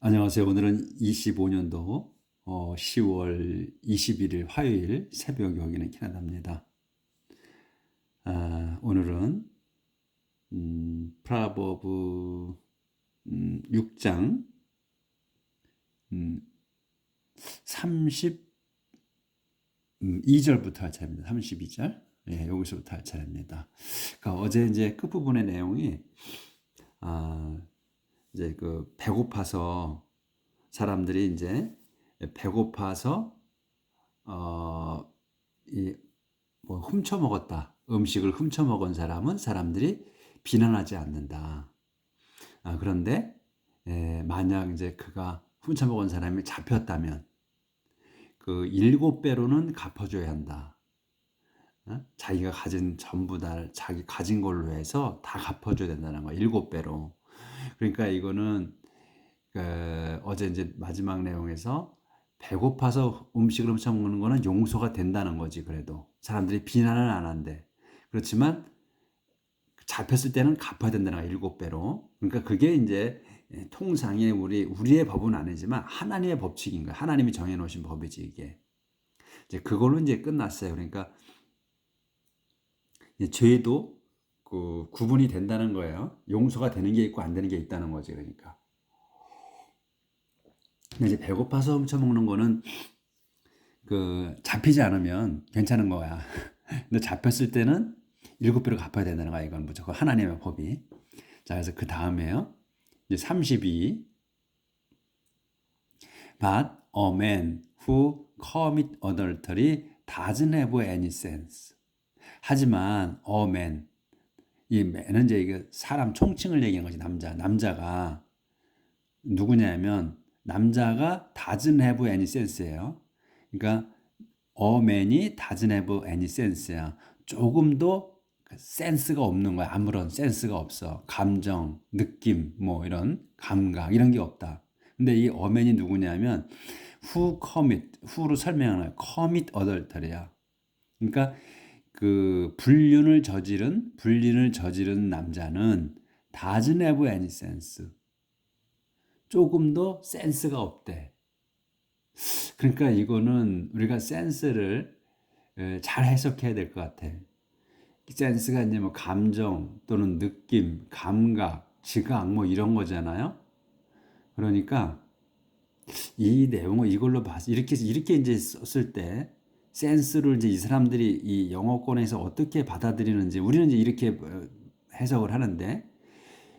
안녕하세요. 오늘은 25년도 어, 10월 21일 화요일 새벽 여기는 캐나다입니다. 아, 오늘은 음, 프라버브 음, 6장 음, 32절부터 할 차례입니다. 32절. 예, 여기서부터 할 차례입니다. 그러니까 어제 이제 끝부분의 내용이 아, 이제 그 배고파서 사람들이 이제 배고파서 어 이 뭐 훔쳐 먹었다 음식을 훔쳐 먹은 사람은 사람들이 비난하지 않는다. 아, 그런데 에, 만약 이제 그가 훔쳐 먹은 사람이 잡혔다면 그 일곱 배로는 갚아줘야 한다. 어? 자기가 가진 전부 다 자기 가진 걸로 해서 다 갚아줘야 된다는 거 일곱 배로. 그러니까 이거는 그 어제 이제 마지막 내용에서 배고파서 음식을 훔쳐 먹는 거는 용서가 된다는 거지 그래도 사람들이 비난을 안 한대. 그렇지만 잡혔을 때는 갚아야 된다는 거야 일곱 배로. 그러니까 그게 이제 통상의 우리 우리의 법은 아니지만 하나님의 법칙인 거야. 하나님이 정해놓으신 법이지 이게. 이제 그걸로 이제 끝났어요. 그러니까 죄도 그 구분이 된다는 거예요. 용서가 되는 게 있고 안 되는 게 있다는 거지 그러니까. 근데 이제 배고파서 훔쳐 먹는 거는 그 잡히지 않으면 괜찮은 거야. 근데 잡혔을 때는 일곱 배로 갚아야 된다는 거야. 이건 무조건 하나님의 법이. 자, 그래서 그 다음에요. 이제 32. But a man who commit adultery doesn't have any sense. 하지만 a man 이 맨은 이제 이게 사람 총칭을 얘기한 거지 남자 남자가 누구냐면 남자가 doesn't sense예요. 그러니까 a man이 doesn't sense야. 조금도 센스가 없는 거야. 아무런 센스가 없어. 감정, 느낌, 뭐 이런 감각 이런 게 없다. 근데 이 어맨이 누구냐면 who who로 설명하는 commit adultery야. 그러니까 그 불륜을 저지른 불륜을 저지른 남자는 doesn't have any sense. 조금도 센스가 없대. 그러니까 이거는 우리가 센스를 잘 해석해야 될 것 같아. 센스가 이제 뭐 감정 또는 느낌, 감각, 지각 뭐 이런 거잖아요. 그러니까 이 내용을 이걸로 봐서 이렇게 이렇게 이제 썼을 때 센스를 이제 이 사람들이 이 영어권에서 어떻게 받아들이는지 우리는 이제 이렇게 어, 해석을 하는데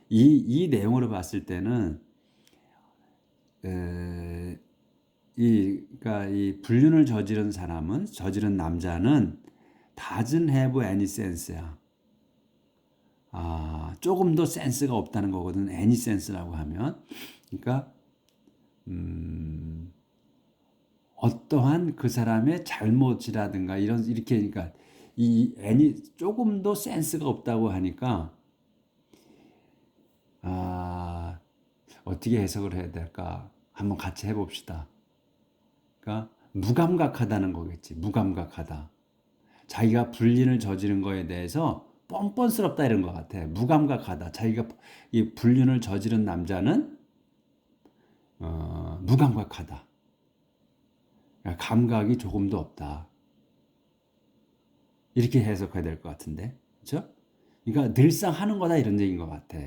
이, 이 내용으로 봤을 때는 에, 이, 그러니까 이 불륜을 저지른 사람은 저지른 남자는 doesn't have any sense야. 아, 조금 더 센스가 없다는 거거든. any sense라고 하면. 그러니까 음, 어떠한 그 사람의 잘못이라든가 이런 이렇게 그러니까 이 애니 조금도 센스가 없다고 하니까 아 어떻게 해석을 해야 될까 한번 같이 해봅시다. 그러니까 무감각하다는 거겠지. 무감각하다. 자기가 불륜을 저지른 거에 대해서 뻔뻔스럽다 이런 것 같아. 무감각하다. 자기가 이 불륜을 저지른 남자는 어, 무감각하다. 그러니까 감각이 조금도 없다. 이렇게 해석해야 될 것 같은데, 그렇죠? 그러니까 늘상 하는 거다 이런 얘기인 것 같아.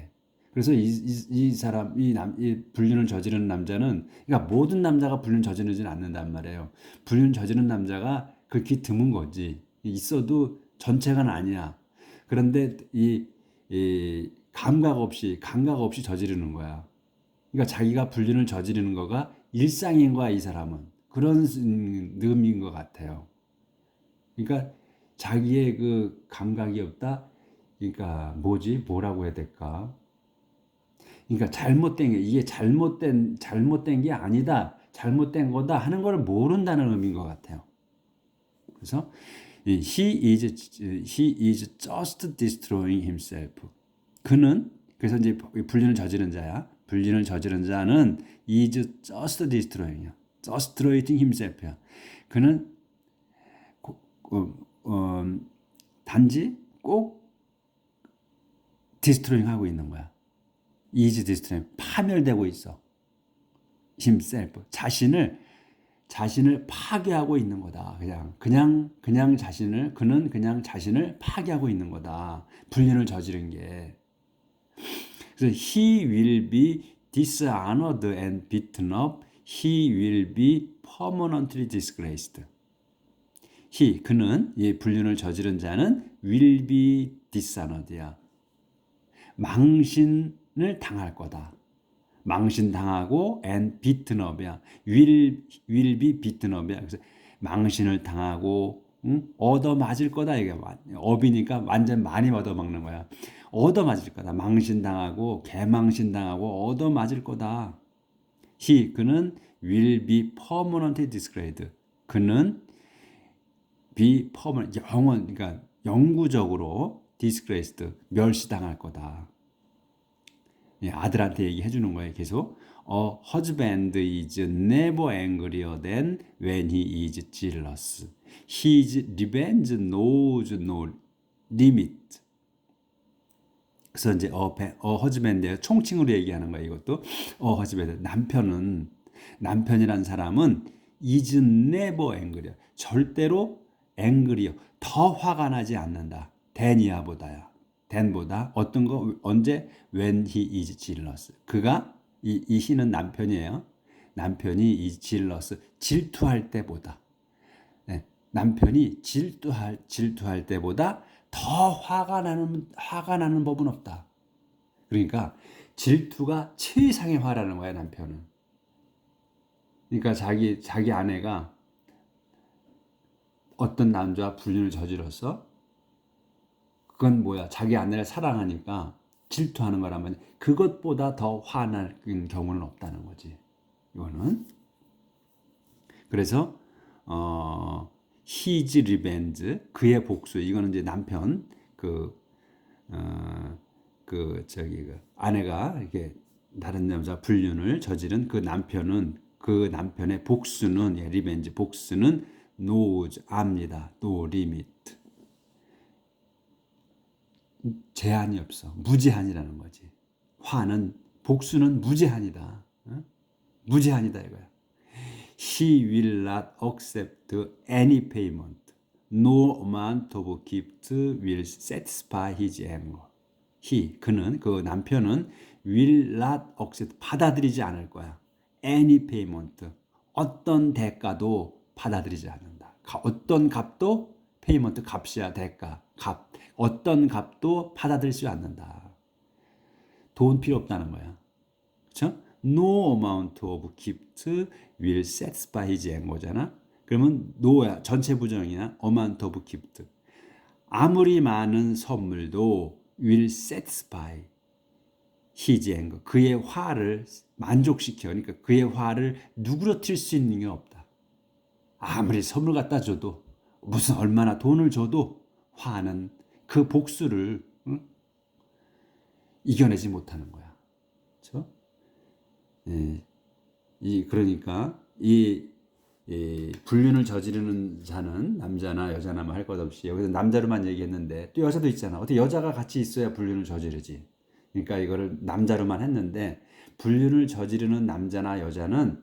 그래서 이, 이, 이 사람, 이 남, 이 불륜을 저지르는 남자는, 그러니까 모든 남자가 불륜 저지르지는 않는단 말이에요. 불륜 저지르는 남자가 그렇게 드문 거지. 있어도 전체가 아니야. 그런데 이, 이 감각 없이, 감각 없이 저지르는 거야. 그러니까 자기가 불륜을 저지르는 거가 일상인 거야, 이 사람은. 그런 느낌인 것 같아요. 그러니까 자기의 그 감각이 없다. 그러니까 뭐지? 뭐라고 해야 될까? 그러니까 잘못된 게 이게 잘못된 잘못된 게 아니다. 잘못된 거다 하는 걸 모른다는 의미인 것 같아요. 그래서 he is he is just destroying himself. 그는 그래서 이제 불륜을 저지른 자야. 불륜을 저지른 자는 is just destroying이야. Frustrating himself야. 그는 어, 어, 단지 꼭 디스트로잉 하고 있는 거야. 이지 디스트로잉 파멸되고 있어. himself 자신을 자신을 파괴하고 있는 거다. 그냥 그냥 그냥 자신을 그는 그냥 자신을 파괴하고 있는 거다. 불륜을 저지른 게. 그래서 he will be dishonored and beaten up. He will be permanently disgraced. he 그는 이 불륜을 저지른 자는 will be dishonored야. 망신을 당할 거다. 망신 당하고 and beaten up이야. will will be beaten up이야. 그래서 망신을 당하고 응? 얻어 맞을 거다 이게 업이니까 완전 많이 얻어 먹는 거야. 얻어 맞을 거다. 망신 당하고 개망신 당하고 얻어 맞을 거다. He 그는 will be permanently disgraced. 그는 be permanent 영원 그러니까 영구적으로 disgraced 멸시당할 거다. 예, 아들한테 얘기해 주는 거예요. 계속 A husband is never angrier than when he is jealous. His revenge knows no limit. 그래서 이제 어, 어 허즈밴드의 총칭으로 얘기하는 거예요. 이것도 어 허즈밴드 남편은 남편이란 사람은 is never angry. 절대로 angry요. 더 화가 나지 않는다. 댄이야보다야. 댄보다 어떤 거 언제 when he is jealous. 그가 이, 이 he는 남편이에요. 남편이 is jealous 질투할 때보다 네, 남편이 질투할 질투할 때보다 더 화가 나는 화가 나는 법은 없다. 그러니까 질투가 최상의 화라는 거야 남편은. 그러니까 자기 자기 아내가 어떤 남자와 불륜을 저질렀어? 그건 뭐야? 자기 아내를 사랑하니까 질투하는 거라면 그것보다 더 화나는 경우는 없다는 거지. 이거는 그래서 어 his revenge 그의 복수 이거는 이제 남편 그 어, 그 저기 그 아내가 이렇게 다른 남자 불륜을 저지른 그 남편은 그 남편의 복수는 예, 리벤지 복수는 knows 압니다. no limit 제한이 없어. 무제한이라는 거지. 화는 복수는 무제한이다. 어? 무제한이다 이거야. He will not accept any payment. No amount of gift will satisfy his anger. He 그는 그 남편은 will not accept 받아들이지 않을 거야. Any payment 어떤 대가도 받아들이지 않는다. 어떤 값도 payment 값이야 대가 값 어떤 값도 받아들일 수 않는다. 돈 필요 없다는 거야. 그렇죠? No amount of gift will satisfy his anger잖아. 그러면 no야 전체 부정이야. amount of gift. 아무리 많은 선물도 will satisfy his anger. 그의 화를 만족시켜. 그러니까 그의 화를 누그러뜨릴 수 있는 게 없다. 아무리 선물 갖다 줘도 무슨 얼마나 돈을 줘도 화는 그 복수를 응? 이겨내지 못하는 거야. 예, 이 그러니까 이, 이 불륜을 저지르는 자는 남자나 여자나 뭐 할 것 없이 여기서 남자로만 얘기했는데 또 여자도 있잖아. 어떻게 여자가 같이 있어야 불륜을 저지르지. 그러니까 이거를 남자로만 했는데 불륜을 저지르는 남자나 여자는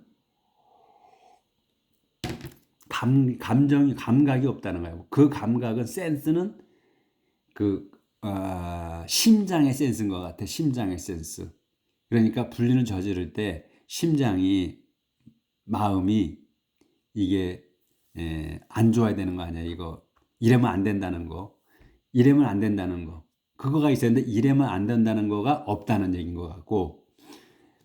감, 감정이 감각이 없다는 거예요. 그 감각은 센스는 그 어, 심장의 센스인 것 같아. 심장의 센스. 그러니까 분리는 저지를 때 심장이 마음이 이게 에, 안 좋아야 되는 거 아니야. 이거 이러면 안 된다는 거. 이러면 안 된다는 거. 그거가 있었는데 이러면 안 된다는 거가 없다는 얘기인 것 같고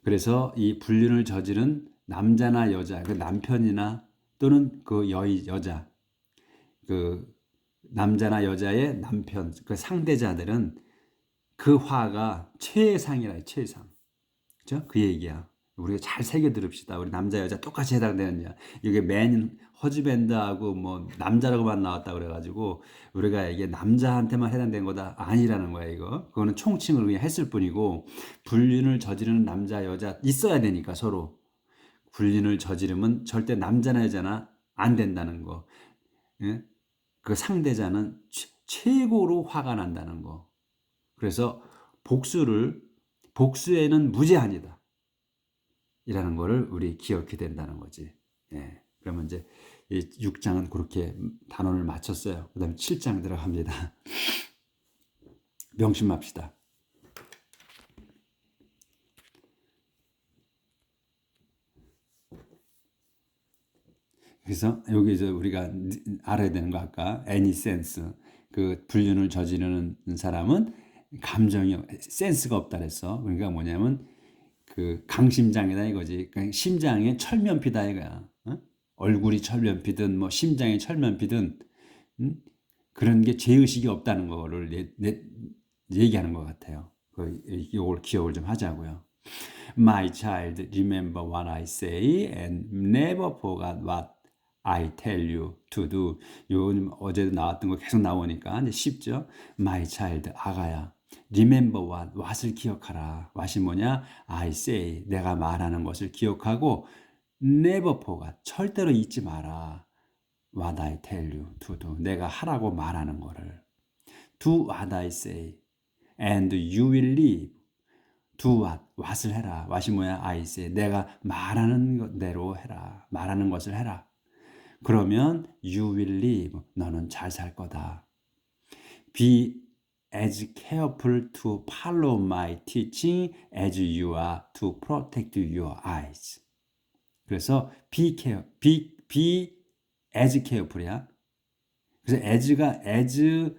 그래서 이 불륜을 저지른 남자나 여자, 그 남편이나 또는 그 여이 여자, 그 남자나 여자의 남편, 그 상대자들은 그 화가 최상이라 최상. 그죠? 그 얘기야. 우리가 잘 새겨 들읍시다. 우리 남자 여자 똑같이 해당되느냐. 이게 맨 허즈밴드하고 뭐 남자라고만 나왔다 그래가지고 우리가 이게 남자한테만 해당된 거다 아니라는 거야 이거. 그거는 총칭을 그냥 했을 뿐이고 불륜을 저지르는 남자 여자 있어야 되니까 서로 불륜을 저지르면 절대 남자나 여자나 안 된다는 거. 예? 그 상대자는 최고로 화가 난다는 거. 그래서 복수를 복수에는 무제한이다. 이라는 거를 우리 기억해야 된다는 거지. 예. 그러면 이제 이 6장은 그렇게 단원을 맞췄어요. 그 다음에 7장 들어갑니다. 명심합시다. 그래서 여기서 우리가 알아야 되는 거 아까 sense 그 불륜을 저지르는 사람은 감정이 센스가 없다 그랬어. 그러니까 뭐냐면 그 강심장이다 이거지. 그러니까 심장에 철면피다 이거야. 어? 얼굴이 철면피든 뭐 심장에 철면피든 음? 그런 게 죄의식이 없다는 거를 내, 내, 얘기하는 것 같아요. 그, 이걸 기억을 좀 하자고요. My child, remember what I say and never forget what I tell you to do. 요 어제도 나왔던 거 계속 나오니까 이제 쉽죠. My child, 아가야. Remember what, what을 기억하라. what이 뭐냐? I say, 내가 말하는 것을 기억하고 never forget, 절대로 잊지 마라. What I tell you to do. 내가 하라고 말하는 거를. Do what I say. And you will live. Do what, what을 해라. what이 뭐야? I say. 내가 말하는 대로 해라. 말하는 것을 해라. 그러면 you will live. 너는 잘 살 거다. Be as careful to follow my teaching as you are to protect your eyes. 그래서 be care, be, be as careful이야. 그래서 as가 as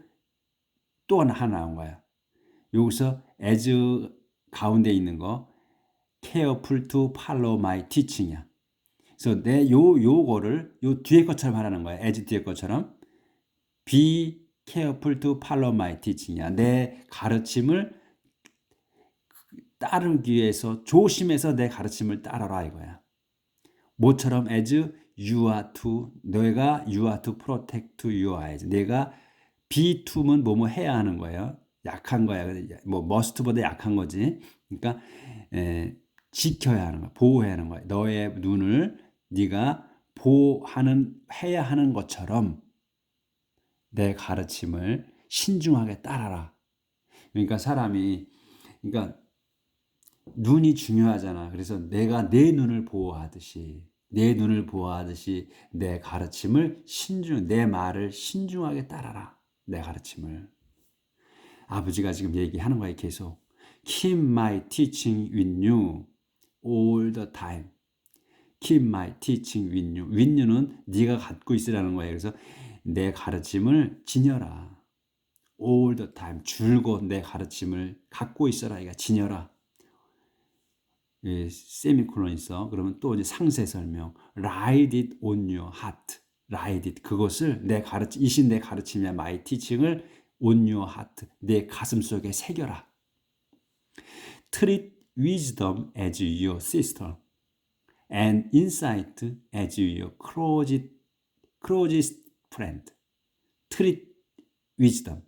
또 하나 나온 거야. 여기서 as 가운데 있는 거 careful to follow my teaching이야. 그래서 내 요 요거를 요 뒤에 것처럼 하라는 거야. as 뒤에 것처럼 be careful to follow my teaching이야. 내 가르침을 따르기 위해서 조심해서 내 가르침을 따라라 이거야. 모처럼 as you are to 너가 you are to protect your eyes. 내가 be to면 뭐뭐 해야 하는 거예요. 약한 거야. 뭐 must보다 약한 거지. 그러니까 에, 지켜야 하는 거야. 보호해야 하는 거야. 너의 눈을 네가 보호하는 해야 하는 것처럼 내 가르침을 신중하게 따라라. 그러니까 사람이 그러니까 눈이 중요하잖아. 그래서 내가 내 눈을 보호하듯이 내 눈을 보호하듯이 내 가르침을 신중 내 말을 신중하게 따라라. 내 가르침을 아버지가 지금 얘기하는 거야 계속 keep my teaching with you all the time. keep my teaching with you. with you는 네가 갖고 있으라는 거예요. 그래서 내 가르침을 지녀라. all the time 줄곧 내 가르침을 갖고 있어라. 이가 지녀라. 예, 세미콜론 있어. 그러면 또 이제 상세 설명. write it on your heart. write it. 그것을 내 가르침, 이신 내 가르침이야. my teaching을 on your heart. 내 가슴 속에 새겨라. treat wisdom as your sister and insight as your closest, closest friend. treat wisdom.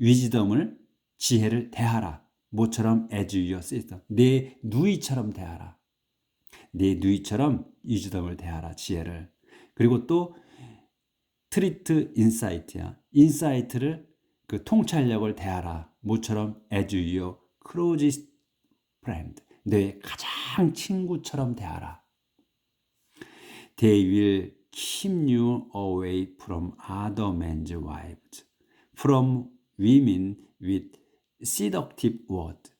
wisdom을 지혜를 대하라. 모처럼 as your sister. 내 누이처럼 대하라. 내 누이처럼 wisdom을 대하라. 지혜를. 그리고 또 treat insight야. insight를 그 통찰력을 대하라. 모처럼 as your closest friend. 내 가장 친구처럼 대하라. They will keep you away from other men's wives, from women with seductive word.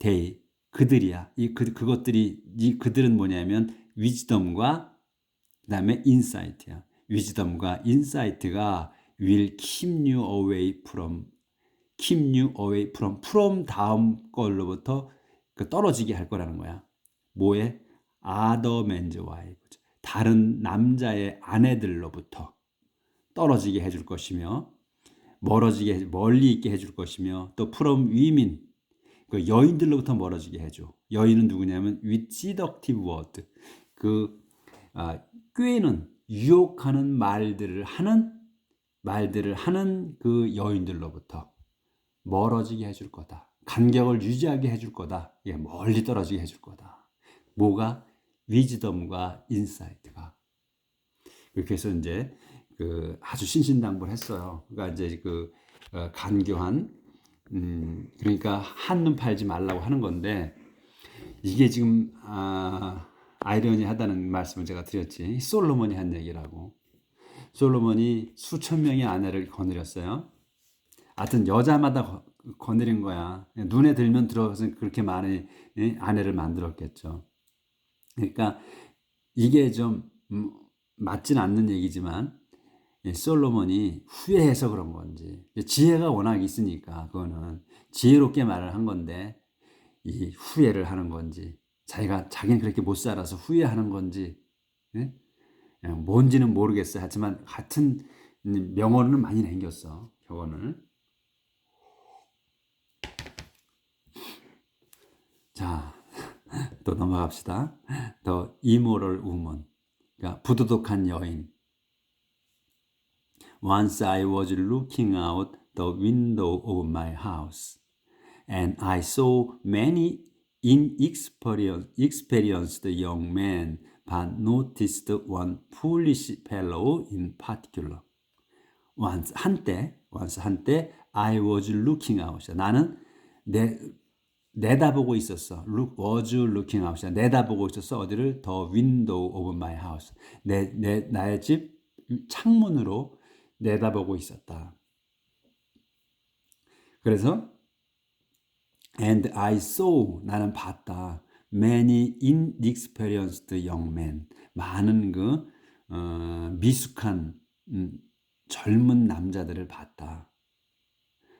They 그들이야. 이 그, 그것들이 이 그들은 뭐냐면 위즈덤과 그다음에 인사이트야. 위즈덤과 인사이트가 will keep you away from keep you away from from 다음 걸로부터 그 떨어지게 할 거라는 거야. 뭐에? other men's wives. 다른 남자의 아내들로부터 떨어지게 해줄 것이며 멀어지게 멀리 있게 해줄 것이며 또 from women 그 여인들로부터 멀어지게 해줘. 여인은 누구냐면 seductive word 그 아, 꾀는 유혹하는 말들을 하는 말들을 하는 그 여인들로부터 멀어지게 해줄 거다. 간격을 유지하게 해줄 거다. 예, 멀리 떨어지게 해줄 거다. 뭐가 위즈덤과 인사이트가 그렇게 해서 이제 그 아주 신신당부했어요. 그러니까 이제 그 어, 간교한 음 그러니까 한눈 팔지 말라고 하는 건데 이게 지금 아, 아이러니하다는 말씀을 제가 드렸지. 솔로몬이 한 얘기라고. 솔로몬이 수천 명의 아내를 거느렸어요. 하여튼 여자마다 거, 거느린 거야. 눈에 들면 들어가서 그렇게 많은 예, 아내를 만들었겠죠. 그러니까 이게 좀 음, 맞진 않는 얘기지만 예, 솔로몬이 후회해서 그런 건지 지혜가 워낙 있으니까 그거는 지혜롭게 말을 한 건데 이 후회를 하는 건지 자기가 자기는 그렇게 못 살아서 후회하는 건지 예? 뭔지는 모르겠어요. 하지만 같은 명언은 많이 남겼어. 교훈을. 자, 또 넘어갑시다. 더 immoral woman. 그러니까 부도덕한 여인. Once I was looking out the window of my house, and I saw many inexperienced experienced young men, but noticed one foolish fellow in particular. Once 한때, once 한때 I was looking out. 나는 내 내다보고 있었어. Look, was looking out. 내다보고 있었어. 어디를? The window of my house. 내, 내, 나의 집 창문으로 내다보고 있었다. 그래서 and I saw 나는 봤다. many inexperienced young men 많은 그 어, 미숙한 음, 젊은 남자들을 봤다.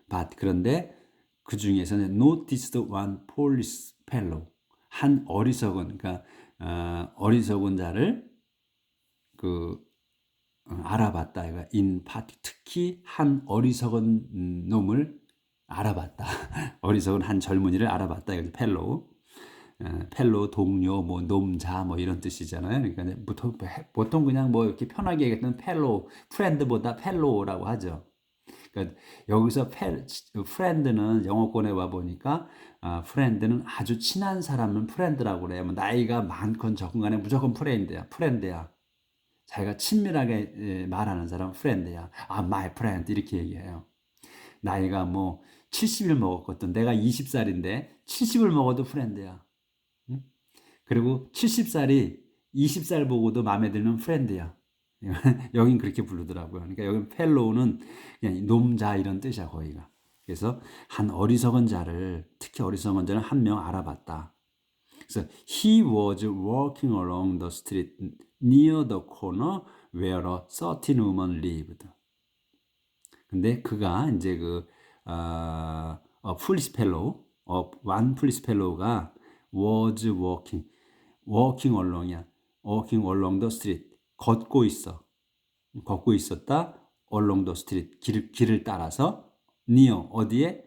봤 그런데 그 중에서는 noticed one foolish fellow 한 어리석은 그러니까 어, 어리석은 자를 그 어, 알아봤다. 그러니까 in part 특히 한 어리석은 놈을 알아봤다. 어리석은 한 젊은이를 알아봤다. 이거 펠로우. 펠로우 동료 뭐 놈자 뭐 이런 뜻이잖아요. 그러니까 보통 보통 그냥 뭐 이렇게 편하게 얘기했던 펠로우 프렌드보다 펠로우라고 하죠. 그러니까 여기서 페, 프렌드는 영어권에 와 보니까 아, 프렌드는 아주 친한 사람은 프렌드라고 그래요. 뭐 나이가 많건 적건 간에 무조건 프렌드야. 프렌드야. 자기가 친밀하게 예, 말하는 사람은 프렌드야. 아, my friend 이렇게 얘기해요. 나이가 뭐 70을 먹었거든. 내가 20살인데 70을 먹어도 프렌드야. 응? 그리고 70살이 20살 보고도 마음에 드는 프렌드야. 여긴 그렇게 부르더라고요. 그러니까 여기 펠로우는 그냥 놈자 이런 뜻이야 거기가. 그래서 한 어리석은 자를 특히 어리석은 자를 한명 알아봤다. 그래서 he was walking along the street near the corner where a certain woman lived. 근데 그가 이제 그 어, 어 풀리스 펠로우, 어, 완 풀리스 펠로우가 was walking, walking along이야. walking along the street. 걷고 있어. 걷고 있었다. along the street. 길, 길을 따라서 near 어디에?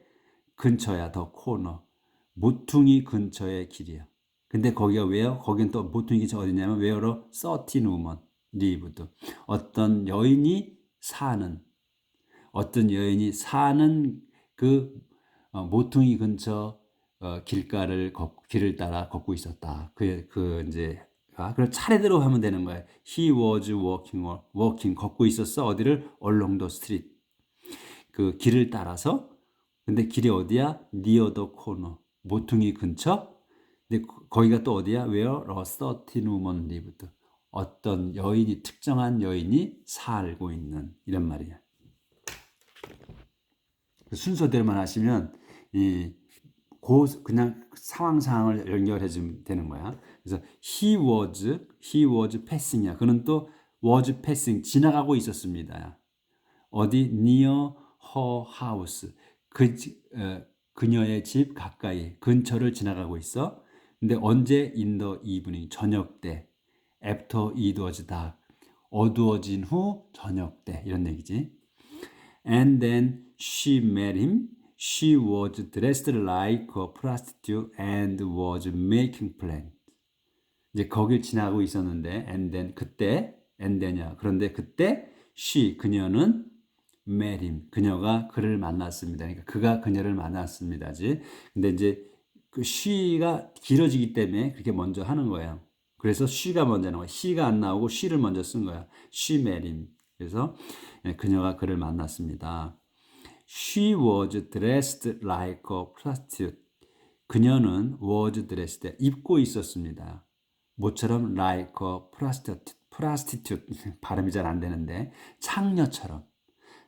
근처야. 더 코너. 모퉁이 근처의 길이야. 근데 거기가 왜요? 거긴 또 모퉁이 근처 어디냐면 where certain woman lived. 어떤 여인이 사는 어떤 여인이 사는 그 어, 모퉁이 근처 어, 길가를 걷, 길을 따라 걷고 있었다. 그, 그 이제 아, 그럼 차례대로 하면 되는 거예요. He was walking, walking 걷고 있었어. 어디를 along the street. 그 길을 따라서. 근데 길이 어디야? near the corner. 모퉁이 근처. 근데 거기가 또 어디야? Where a certain woman lived. 어떤 여인이 특정한 여인이 살고 있는 이런 말이야. 그 순서대로만 하시면 이 고, 그냥 상황 상황을 연결해 주면 되는 거야. 그래서 he was he was passing이야. 그는 또 was passing 지나가고 있었습니다. 어디 near her house 그 어, 그녀의 집 가까이 근처를 지나가고 있어. 근데 언제 in the evening 저녁 때 after it was dark 어두워진 후 저녁 때 이런 얘기지. And then she met him. She was dressed like a prostitute and was making plans. 이제 거길 지나고 있었는데, and then 그때, and then이야. 그런데 그때 she 그녀는 him. 그녀가 그를 만났습니다. 그러니까 그가 그녀를 만났습니다지. 근데 이제 그 she가 길어지기 때문에 그렇게 먼저 하는 거예요. 그래서 she가 먼저 나와. he가 안 나오고 she를 먼저 쓴 거야. she him. 그래서 그녀가 그를 만났습니다. She was dressed like a prostitute. 그녀는 was dressed 입고 있었습니다. 모처럼 like a prostitute, prostitute 발음이 잘 안 되는데 창녀처럼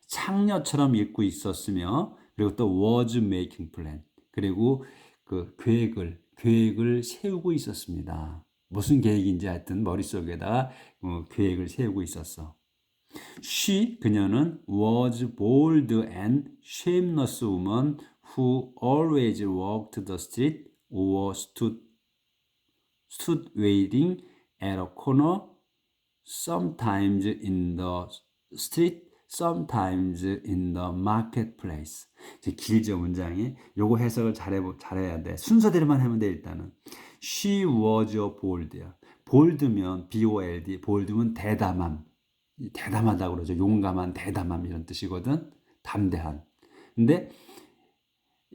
창녀처럼 입고 있었으며 그리고 또 was making plan 그리고 그 계획을 계획을 세우고 있었습니다. 무슨 계획인지 하여튼 머릿속에다가 어, 계획을 세우고 있었어. She 그녀는 was bold and shameless woman who always walked the street or stood stood waiting at a corner sometimes in the street sometimes in the marketplace 이제 길죠 문장이 요거 해석을 잘해 잘해야 돼 순서대로만 하면 돼 일단은 she was a bold야 bold면 b o l d bold면 대담함 대담하다 그러죠. 용감한 대담함 이런 뜻이거든. 담대한. 근데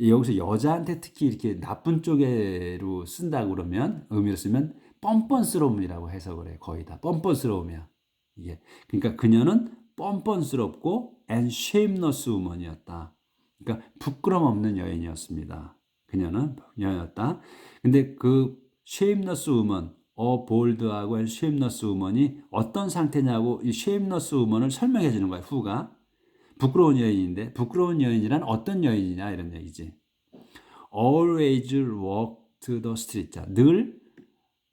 여기서 여자한테 특히 이렇게 나쁜 쪽으로 쓴다 그러면 의미로 쓰면 뻔뻔스러움이라고 해석을 해. 거의 다 뻔뻔스러움이야. 이게. 그러니까 그녀는 뻔뻔스럽고 and shameless woman이었다. 그러니까 부끄럼 없는 여인이었습니다. 그녀는 여인이었다. 근데 그 shameless woman 어 볼드하고 shameless woman이 어떤 상태냐고 이 shameless woman을 설명해 주는 거야 후가 부끄러운 여인인데 부끄러운 여인이란 어떤 여인이냐 이런 얘기지. Always walk to the street. 자, 늘,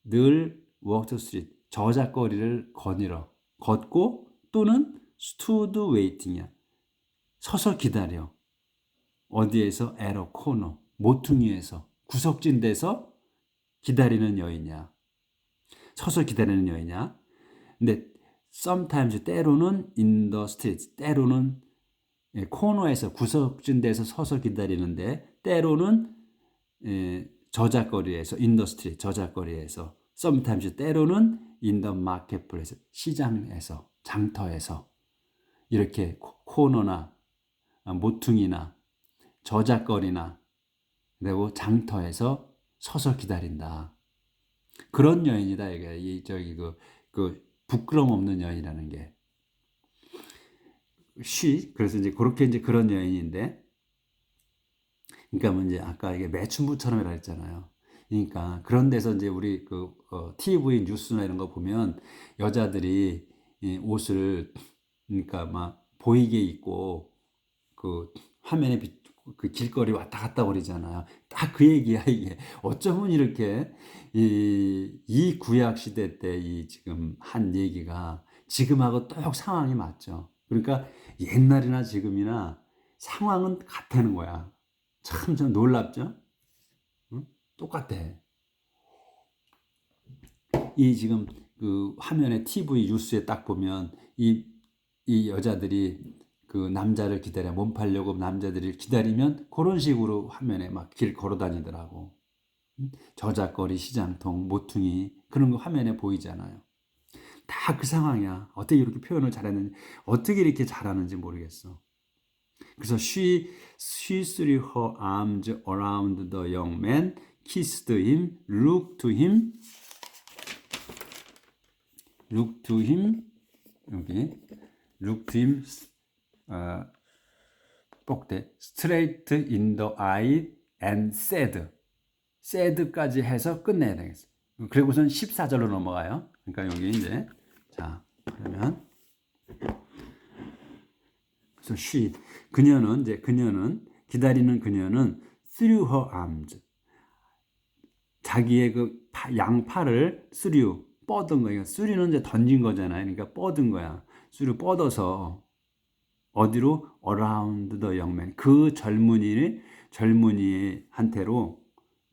늘 walk to the street. 저작거리를 거닐어. 걷고 또는 stood waiting이야. 서서 기다려. 어디에서? a corner. 모퉁이에서. 구석진 데서 기다리는 여인이야. 서서 기다리는 여인이야. 근데 sometimes 때로는 in the street. 때로는 예, 코너에서 구석진 데서 서서 기다리는데 때로는 예, 저작거리에서 인더스트리 저작거리에서 sometimes 때로는 in the marketplace 시장에서 장터에서 이렇게 코너나 모퉁이나 저작거리나 그리고 장터에서 서서 기다린다. 그런 여인이다 이게 이 저기 그, 그 부끄럼 없는 여인이라는 게 she 그래서 이제 그렇게 이제 그런 여인인데 그러니까 뭐 이제 아까 이게 매춘부처럼이라 했잖아요. 그러니까 그런 데서 이제 우리 그 어, TV 뉴스나 이런 거 보면 여자들이 이 옷을 그러니까 막 보이게 입고 그 화면에 비, 그 길거리 왔다 갔다 그러잖아요. 딱 그 얘기야 이게. 어쩌면 이렇게 이, 이 구약 시대 때 이 지금 한 얘기가 지금하고 똑 상황이 맞죠. 그러니까 옛날이나 지금이나 상황은 같다는 거야. 참, 좀 놀랍죠? 응? 똑같아. 이 지금 그 화면에 TV 뉴스에 딱 보면 이, 이 여자들이 그 남자를 기다려 몸 팔려고 남자들이 기다리면 그런 식으로 화면에 막 길 걸어 다니더라고. 저작거리, 시장통, 모퉁이 그런 거 화면에 보이잖아요. 다 그 상황이야. 어떻게 이렇게 표현을 잘했는지, 어떻게 이렇게 잘하는지 모르겠어. 그래서 she, she threw her arms around the young man, kissed him, looked to him, looked to him, 여기, looked to him, 어, 꼭대, straight in the eye and said, said까지 해서 끝내야 되겠어. 그리고선 14절로 넘어가요. 그러니까 여기 이제 자 그러면 그래서 she 그녀는 이제 그녀는 기다리는 그녀는 threw her arms 자기의 그 양팔을 쓰류 뻗은 거예요. 쓰류는 이제 던진 거잖아요. 그러니까 뻗은 거야. 쓰류 뻗어서 어디로 around the young man 그 젊은이 젊은이한테로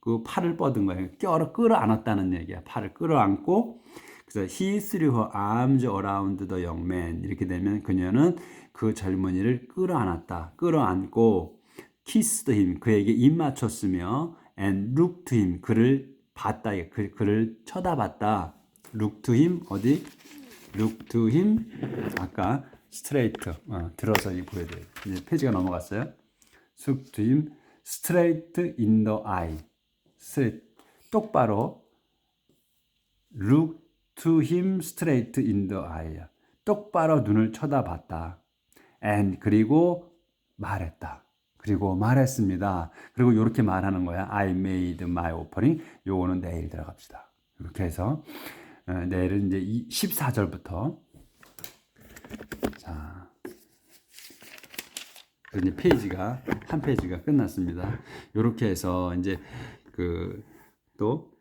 그 팔을 뻗은 거예요. 껴러 끌어안았다는 얘기야. 팔을 끌어안고 그래서 he threw her arms around the young man 이렇게 되면 그녀는 그 젊은이를 끌어안았다. 끌어안고 kissed him 그에게 입 맞췄으며 and looked him 그를 봤다. 그, 그를 쳐다봤다. look to him 어디? look to him 아까 straight 어, 들어서 읽어야 돼요. 이제 페이지가 넘어갔어요. him straight in the eye 똑바로 look to him straight. 똑바로 눈을 쳐다봤다. and 그리고 말했다. 그리고 말했습니다. 그리고 이렇게 말하는 거야. I made my offering. 요거는 내일 들어갑시다. 이렇게 해서 어, 내일은 이제 14절부터 자 이제 페이지가 한 페이지가 끝났습니다. 이렇게 해서 이제 그 또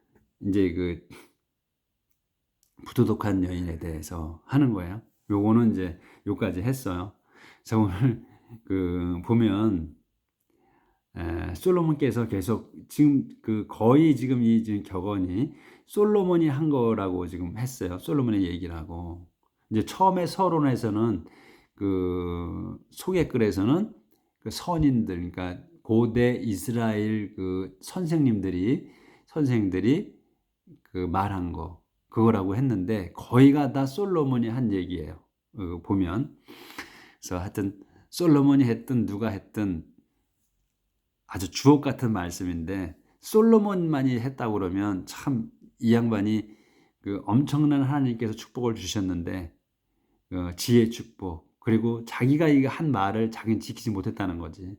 이제 그 부도덕한 여인에 대해서 하는 거예요. 요거는 이제 요까지 했어요. 그래서 오늘 그 보면 에, 솔로몬께서 계속 지금 그 거의 지금 이 지금 격언이 솔로몬이 한 거라고 지금 했어요. 솔로몬의 얘기를 하고 이제 처음에 서론에서는 그 소개글에서는 그 선인들 그러니까 고대 이스라엘 그 선생님들이 선생들이 그 말한 거 그거라고 했는데 거의가 다 솔로몬이 한 얘기예요. 어, 보면 그래서 하여튼 솔로몬이 했든 누가 했든 아주 주옥 같은 말씀인데 솔로몬만이 했다고 그러면 참 이 양반이 그 엄청난 하나님께서 축복을 주셨는데 어, 지혜 축복 그리고 자기가 이거 한 말을 자기는 지키지 못했다는 거지.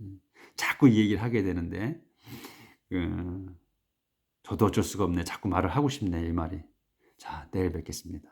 음, 자꾸 이 얘기를 하게 되는데 그, 저도 어쩔 수가 없네. 자꾸 말을 하고 싶네 이 말이. 자 내일 뵙겠습니다.